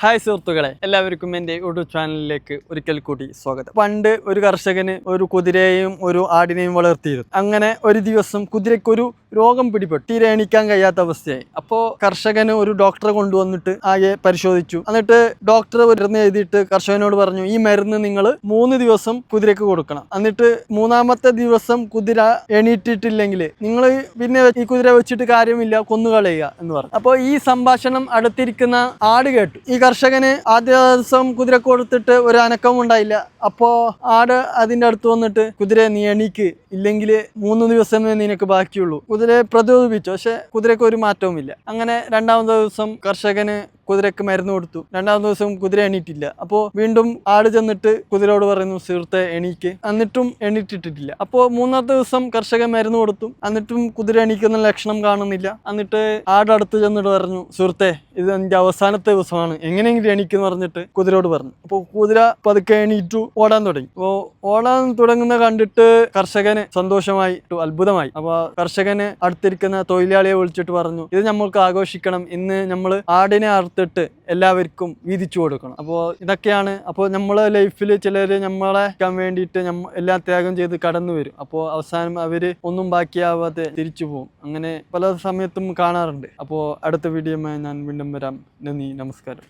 Hi സുഹൃത്തുക്കളെ എല്ലാവർക്കും എന്റെ യൂട്യൂബ് ചാനലിലേക്ക് ഒരിക്കൽ കൂടി സ്വാഗതം. പണ്ട് ഒരു കർഷകന് ഒരു കുതിരയെയും ഒരു ആടിനെയും വളർത്തിയിരുന്നു. അങ്ങനെ ഒരു ദിവസം കുതിരയ്ക്കൊരു രോഗം പിടിപെട്ടു. തീരെ എണീക്കാൻ കഴിയാത്ത അവസ്ഥയായി. അപ്പോൾ കർഷകന് ഒരു ഡോക്ടറെ കൊണ്ടുവന്നിട്ട് ആകെ പരിശോധിച്ചു. എന്നിട്ട് ഡോക്ടർ മരുന്ന് എഴുതിയിട്ട് കർഷകനോട് പറഞ്ഞു ഈ മരുന്ന് നിങ്ങൾ മൂന്ന് ദിവസം കുതിരയ്ക്ക് കൊടുക്കണം. എന്നിട്ട് മൂന്നാമത്തെ ദിവസം കുതിര എണീറ്റിട്ടില്ലെങ്കിൽ നിങ്ങൾ പിന്നെ ഈ കുതിര വെച്ചിട്ട് കാര്യമില്ല കൊന്നുകളയുക എന്ന് പറഞ്ഞു. അപ്പോൾ ഈ സംഭാഷണം അടുത്തിരിക്കുന്ന ആട് കേട്ടു. ഈ കർഷകന് ആദ്യ ദിവസം കുതിര കൊടുത്തിട്ട് ഒരു അനക്കം ഉണ്ടായില്ല. അപ്പോ ആട് അതിന്റെ അടുത്ത് വന്നിട്ട് കുതിരയെ നീ എണീക്ക്. ഇല്ലെങ്കിൽ മൂന്ന് ദിവസമേ നിനക്ക് ബാക്കിയുള്ളൂ. കുതിരയെ പ്രചോദിപ്പിച്ചു പക്ഷെ കുതിരക്ക് ഒരു മാറ്റവുമില്ല. അങ്ങനെ രണ്ടാമത്തെ ദിവസം കർഷകന് കുതിരക്ക് മരുന്ന് കൊടുത്തു. രണ്ടാം ദിവസം കുതിര എണീറ്റില്ല. അപ്പോൾ വീണ്ടും ആട് ചെന്നിട്ട് കുതിരയോട് പറയുന്നു സുഹൃത്തെ എണീക്ക്. എന്നിട്ടും എണീറ്റിട്ടിട്ടില്ല. അപ്പോൾ മൂന്നാമത്തെ ദിവസം കർഷകൻ മരുന്ന് കൊടുത്തു. എന്നിട്ടും കുതിര എണീക്കുന്ന ലക്ഷണം കാണുന്നില്ല. എന്നിട്ട് ആട് അടുത്ത് ചെന്നിട്ട് പറഞ്ഞു സുഹൃത്തെ ഇത് എന്റെ അവസാനത്തെ ദിവസമാണ്. എങ്ങനെയെങ്കിലും എണീക്കെന്ന് പറഞ്ഞിട്ട് കുതിരയോട് പറഞ്ഞു. അപ്പോൾ കുതിര പതുക്കെ എണീറ്റു ഓടാൻ തുടങ്ങി. അപ്പോൾ ഓടാൻ തുടങ്ങുന്ന കണ്ടിട്ട് കർഷകന് സന്തോഷമായി അത്ഭുതമായി. അപ്പോൾ കർഷകന് അടുത്തിരിക്കുന്ന തൊഴിലാളിയെ വിളിച്ചിട്ട് പറഞ്ഞു ഇത് നമ്മൾക്ക് ആഘോഷിക്കണം. ഇന്ന് നമ്മൾ ആടിനെ അറുത്തിട്ട് എല്ലാവർക്കും വീതിച്ചു കൊടുക്കണം. അപ്പോൾ ഇതൊക്കെയാണ്. അപ്പോൾ നമ്മളെ ലൈഫിൽ ചിലർ നമ്മളെ വേണ്ടിയിട്ട് എല്ലാം ത്യാഗം ചെയ്ത് കടന്നു വരും. അപ്പോൾ അവസാനം അവർ ഒന്നും ബാക്കിയാവാതെ തിരിച്ചു പോകും. അങ്ങനെ പല സമയത്തും കാണാറുണ്ട്. അപ്പോൾ അടുത്ത വീഡിയോമായി ഞാൻ വീണ്ടും വരാം. നന്ദി. നമസ്കാരം.